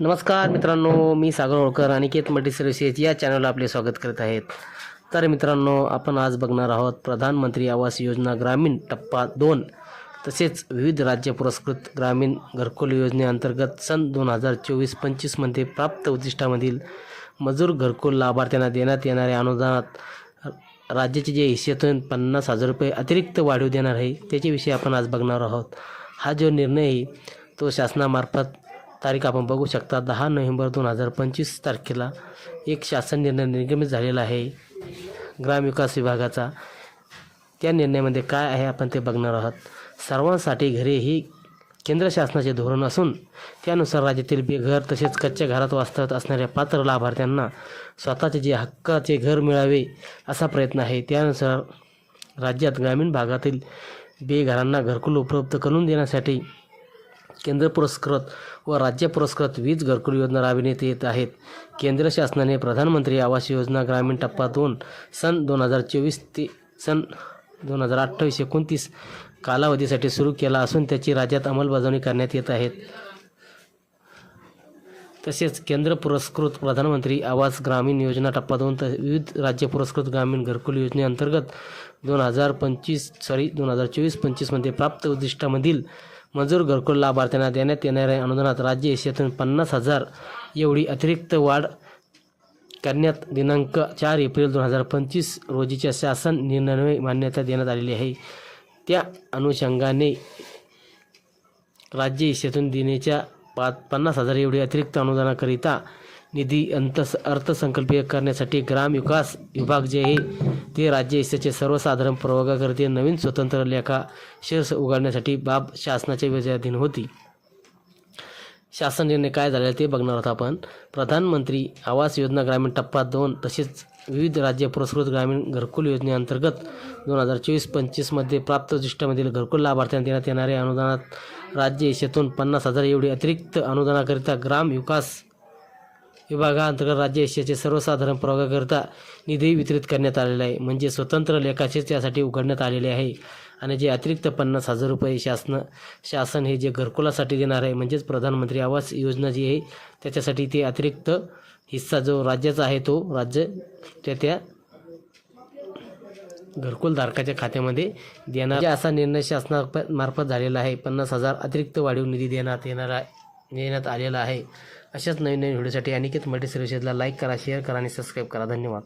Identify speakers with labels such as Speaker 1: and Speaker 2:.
Speaker 1: नमस्कार मित्रांनो मी सागर होळकर आणि केत मल्टी सर्व्हिसेस या चॅनलला आपले स्वागत करत आहेत. तर मित्रांनो आपण आज बघणार आहोत प्रधानमंत्री आवास योजना ग्रामीण टप्पा दोन तसेच विविध राज्य पुरस्कृत ग्रामीण घरकुल योजनेअंतर्गत सन दोन हजार चोवीस पंचवीसमध्ये प्राप्त उद्दिष्टामधील मजूर घरकुल लाभार्थ्यांना देण्यात येणाऱ्या अनुदानात राज्याचे जे हिस्सेतून पन्नास हजार रुपये अतिरिक्त वाढीव देणार आहे त्याच्याविषयी आपण आज बघणार आहोत. हा जो निर्णय आहे तो शासनामार्फत तारीख आपण बघू शकता दहा नोव्हेंबर दोन हजार पंचवीस तारखेला एक शासन निर्णय निर्गमित झालेला आहे. ग्रामविकास विभागाचा त्या निर्णयामध्ये काय आहे आपण ते बघणार आहोत. सर्वांसाठी घरे ही केंद्र शासनाचे धोरण असून त्यानुसार राज्यातील बेघर तसेच कच्च्या घरात वास्तवत असणाऱ्या पात्र लाभार्थ्यांना स्वतःचे जे हक्काचे घर मिळावे असा प्रयत्न आहे. त्यानुसार राज्यात ग्रामीण भागातील बेघरांना घरकुल उपलब्ध करून देण्यासाठी केंद्र पुरस्कृत व राज्य पुरस्कृत वीज घरकुल योजना राबविण्यात येत आहेत. केंद्र शासनाने प्रधानमंत्री आवास योजना ग्रामीण टप्पा दोन सन दोन हजार चोवीस ते सन दोन हजार अठ्ठावीस एकोणतीस कालावधीसाठी सुरू केला असून त्याची राज्यात अंमलबजावणी करण्यात येत आहेत तसेच केंद्र पुरस्कृत प्रधानमंत्री आवास ग्रामीण योजना टप्पा दोन त विविध राज्य पुरस्कृत ग्रामीण घरकुल योजनेअंतर्गत दोन हजार पंचवीस सॉरी दोन हजार चोवीस पंचवीसमध्ये प्राप्त उद्दिष्टामधील मंजूर घरकुल लाभार्थ्यांना देण्यात येणाऱ्या अनुदानात राज्य हिशेतून पन्नास हजार एवढी अतिरिक्त वाढ करण्यात दिनांक चार एप्रिल दोन हजार पंचवीस रोजीच्या शासन निर्णय मान्यता देण्यात आलेली आहे. त्या अनुषंगाने राज्य हिशेतून देण्याच्या पा पन्नास हजार एवढी अतिरिक्त अनुदानाकरिता निधी अंत अर्थसंकल्पीय करण्यासाठी ग्राम विकास विभाग जे आहे ते राज्य हिस्साचे सर्वसाधारण प्रवर्गाकरिता नवीन स्वतंत्र लेखा शीर्ष उघडण्यासाठी बाब शासनाच्या विजयाधीन होती. शासन निर्णय काय झाले ते बघणार आहोत आपण. प्रधानमंत्री आवास योजना ग्रामीण टप्पा दोन तसेच विविध राज्य पुरस्कृत ग्रामीण घरकुल योजनेअंतर्गत दोन हजार चोवीस पंचवीसमध्ये प्राप्त दृष्ट्यामधील घरकुल लाभार्थ्यांना देण्यात येणाऱ्या अनुदानात राज्य हिशेतून पन्नास हजार एवढी अतिरिक्त अनुदानाकरिता ग्राम विकास विभागाअंतर्गत राज्य हिश्श्याचे सर्वसाधारण प्रभागाकरता निधी वितरित करण्यात आलेला आहे. म्हणजे स्वतंत्र लेखाचे त्यासाठी उघडण्यात आलेले आहे. आणि जे अतिरिक्त पन्नास हजार रुपये शासन शासन हे जे घरकुलासाठी देणार आहे म्हणजेच प्रधानमंत्री आवास योजना जी आहे त्याच्यासाठी ते अतिरिक्त हिस्सा जो राज्याचा आहे तो राज्य त्या त्या घरकुल धारकाच्या खात्यामध्ये देणार म्हणजे असा निर्णय शासनामार्फत झालेला आहे. पन्नास हजार अतिरिक्त वाढीव निधी देण्यात येणार आहे. देण्यात आलेला आहे. अशाच नवीन नवीन व्हिडिओसाठी अनिकेत मल्टी सर्व्हिसेसला लाईक करा शेअर करा आणि सबस्क्राईब करा. धन्यवाद.